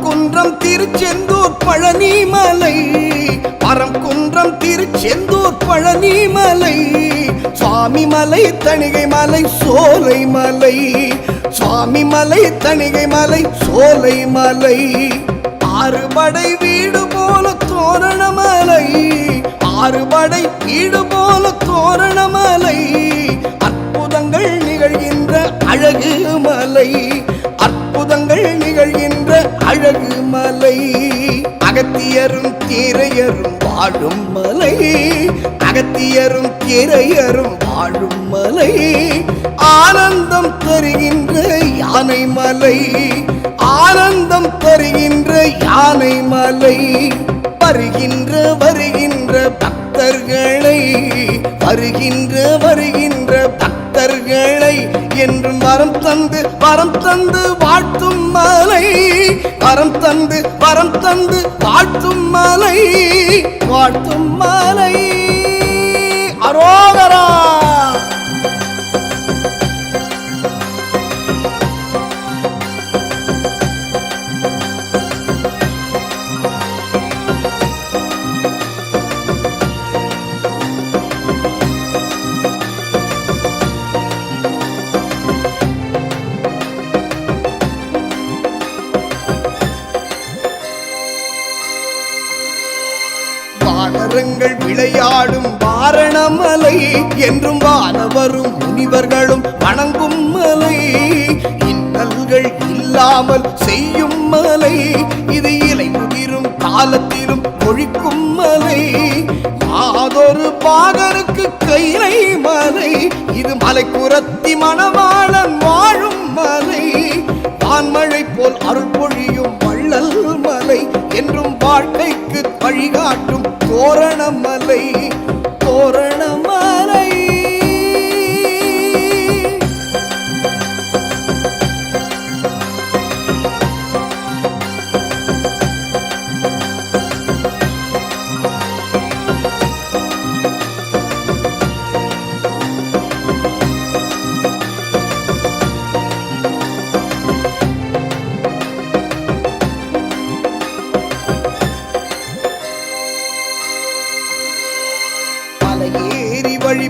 குன்றம் திருச்செந்தூர் பழனிமலை. மலை திருச்செந்தூர் பழனிமலை. சுவாமி மலை தணிகை மலை சோலை மலை சுவாமி மலை தணிகை மலை சோலை மலை ஆறுபடை வீடு போல தோரணம் வாழும் மலை அகத்தியரும் தீரையரும் வாழும் மலை ஆனந்தம் தருகின்ற யானை மலை ஆனந்தம் தருகின்ற யானை மலை. வருகின்ற வருகின்ற பக்தர்களை வருகின்ற வருகின்ற பக்தர்களை என்றும் வரம் தந்து வரம் தந்து வாழ்த்தும் மலை. வரம் தந்து வரம் தந்து வாழ்த்தும் மலை. வாழ்த்தும் மலை. அரோகரா! வாரணமலை என்றும் வானவரும் முனிவர்களும் வணங்கும் மலை. இன்னல்கள் இல்லாமல் செய்யும் மலை. இது இலை முதிரும் காலத்திலும் ஒழிக்கும் மலை. மாதொரு பாகருக்கு கைலை மலை. இது மலை குரத்தி மணவாளன் வாழும் மலை. வான்மழை போல் அருள் பொழியும் வள்ளல் மலை. என்றும் வாழ்க்கைக்கு வழிகாட்டும் தோரணமலை தோரணமலை.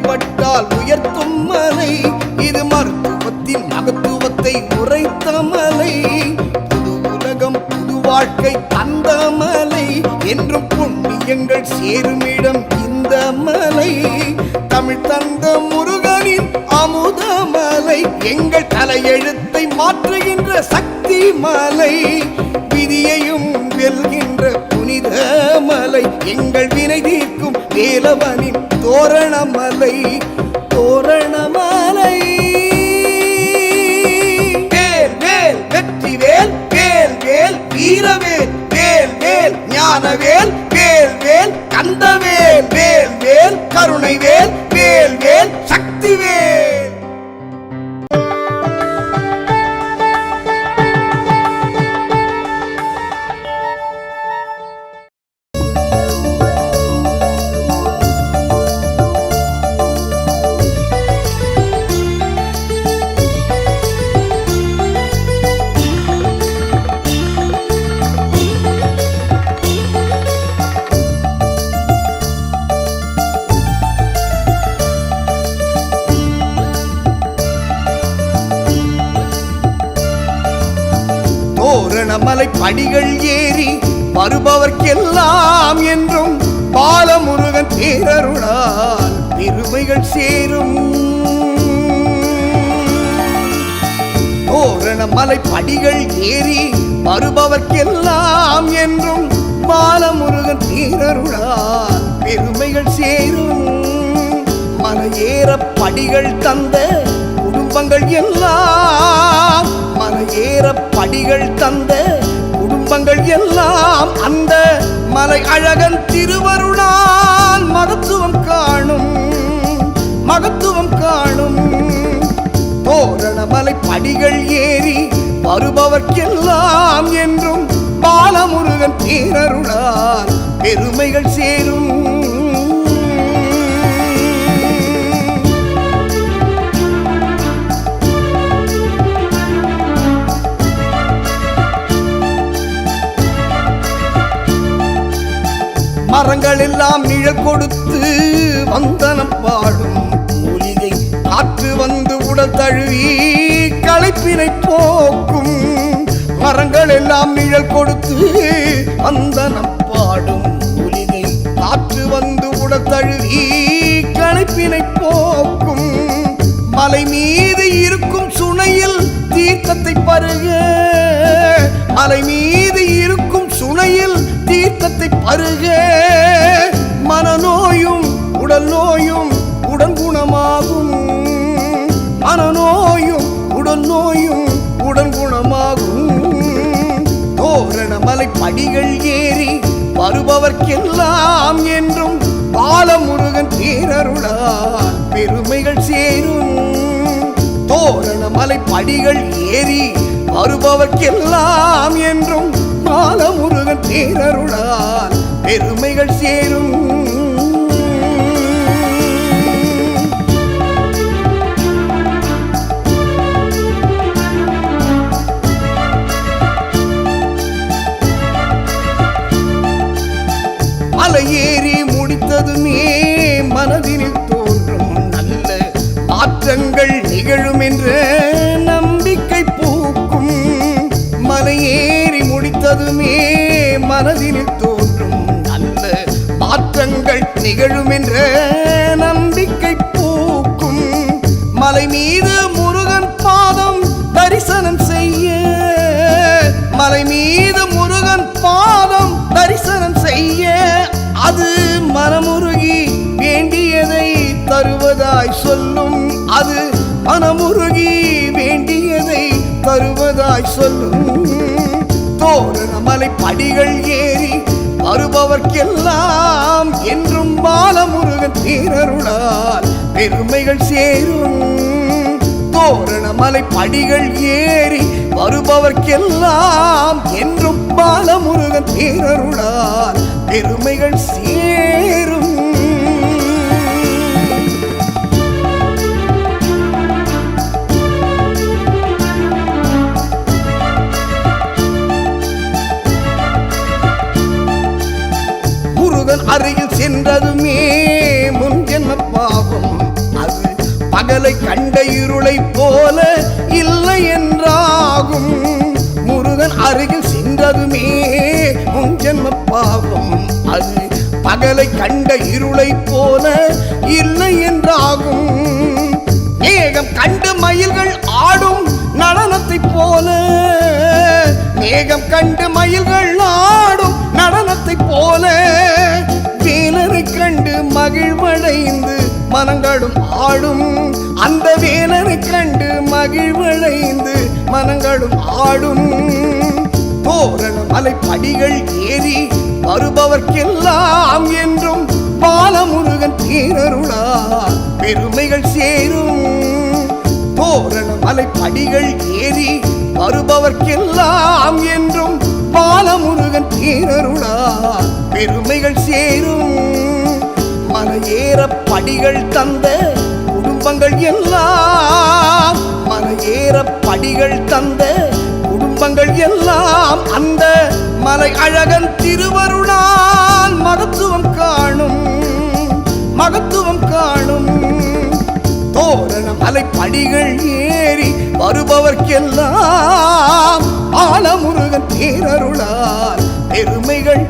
வழிபட்டால் உயர்த்தும் மலை. இது மருத்துவத்தின் மகத்துவத்தை உரைத்த மலை. புது உலகம் புது வாழ்க்கை தந்த மலை. என்றும் புண்ணியங்கள் சேருமிடம் இந்த மலை. தமிழ் தந்த முருகனின் அமுத மலை. எங்கள் தலையெழுத்தை மாற்றுகின்ற சக்தி மலை. விதியையும் வெல்கின்ற புனித மலை. எங்கள் வினை தீர்க்கும் வேலவனின் தோரணமலை தோரணமலை. வேல் வேல் வெற்றி வேல் வேல் வேல் வீரவேல் வேல் வேல் ஞானவேல் வேல் வேல் கந்தவேல். தோரணமலை படிகள் ஏறி வருபவர்க்கெல்லாம் என்றும் பாலமுருகன் பேரருளால் பெருமைகள் சேரும். தோரணமலை படிகள் ஏறி வருபவர்க்கெல்லாம் என்றும் பாலமுருகன் பேரருளால் பெருமைகள் சேரும். மலையேற படிகள் தந்த குடும்பங்கள் எல்லாம் ஏற படிகள் தந்த குடும்பங்கள் எல்லாம் அந்த மலை அழகன் திருவருளால் மகத்துவம் காணும் மகத்துவம் காணும். தோரணமலை படிகள் ஏறி வருபவர்க்கெல்லாம் என்றும் பாலமுருகன் பேரருளால் பெருமைகள் சேரும். எல்லாம் நிழல் கொடுத்து வந்தனம் பாடும் மூலிகை. காற்று வந்து உடல் தழுவி களைப்பினை போக்கும். மரங்கள் எல்லாம் நிழல் கொடுத்து வந்தனம் பாடும் மூலிகை. காற்று வந்து உடல் தழுவி களைப்பினை போக்கும். மலை மீது இருக்கும் சுனையில் தீர்க்கத்தை பருக. மலை மீது இருக்கும் சுனையில் தீர்த்தத்தை பருக. மனநோயும் உடல் நோயும் உடன் குணமாகும். மனநோயும் உடல் நோயும் உடன் குணமாகும். தோரணமலை படிகள் ஏறி வருபவர்க்கெல்லாம் என்றும் பாலமுருகன் பேரருளால் பெருமைகள் சேரும். தோரணமலை படிகள் ஏறி வருபவர்க்கெல்லாம் என்றும் பாலமுருகன் பேரருளால் பெருமைகள் சேரும். மாற்றங்கள் நிகழும் என்ற நம்பிக்கை பூக்கும். மலை மீது முருகன் பாதம் தரிசனம் செய்ய. மலை மீது முருகன் பாதம் தரிசனம் செய்ய. அது மனமுருகி வேண்டியதை தருவதாய் சொல்லும். அது மனமுருகி வேண்டியதை தருவதாய் சொல்லும். தோரண மலை படிகள் ஏறி வருபவர்க்கெல்லாம் பாலமுருகன் பெருமைகள் சேரும். தோரணமலை படிகள் ஏறி வருபவர்க்கெல்லாம் என்றும் பாலமுருகன் பேரருளால் பெருமைகள் சேரும் போல இல்லை என்றாகும். முருகன் அருகில் சென்றதுமே உன் ஜென்ம பாவம் அது. பகலை கண்ட இருளை போல இல்லை என்றாகும். மேகம் கண்டு மயில்கள் ஆடும் நடனத்தை போல. மேகம் கண்டு மயில்கள் ஆடும் நடனத்தை போல. வீணரை கண்டு மகிழ்வடைந்து மனங்களும் ஆடும். கண்டு மகிழ்வடைந்து மனங்களும் ஆடும். தோரண மலை படிகள் ஏறி வருபவர்க்கெல்லாம் என்றும் பாலமுருகன் பேரருளா பெருமைகள் சேரும். தோரண மலை படிகள் ஏறி வருபவர்க்கெல்லாம் என்றும் பாலமுருகன் பேரருளா பெருமைகள் சேரும். மலையேற படிகள் தந்த குடும்பங்கள் எல்லாம் மலையேற படிகள் தந்த குடும்பங்கள் எல்லாம் அந்த மலை அழகன் திருவருளால் மகத்துவம் காணும் மகத்துவம் காணும். தோரண மலை படிகள் ஏறி வருபவர்க்கெல்லாம் ஆலமுருகன் பேரருளால் பெருமைகள்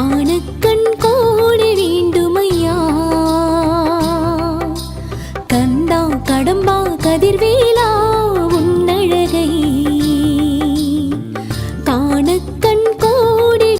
காணக்கண் கோடி வேண்டுமையா கந்தா கடம்பா கதிர்வே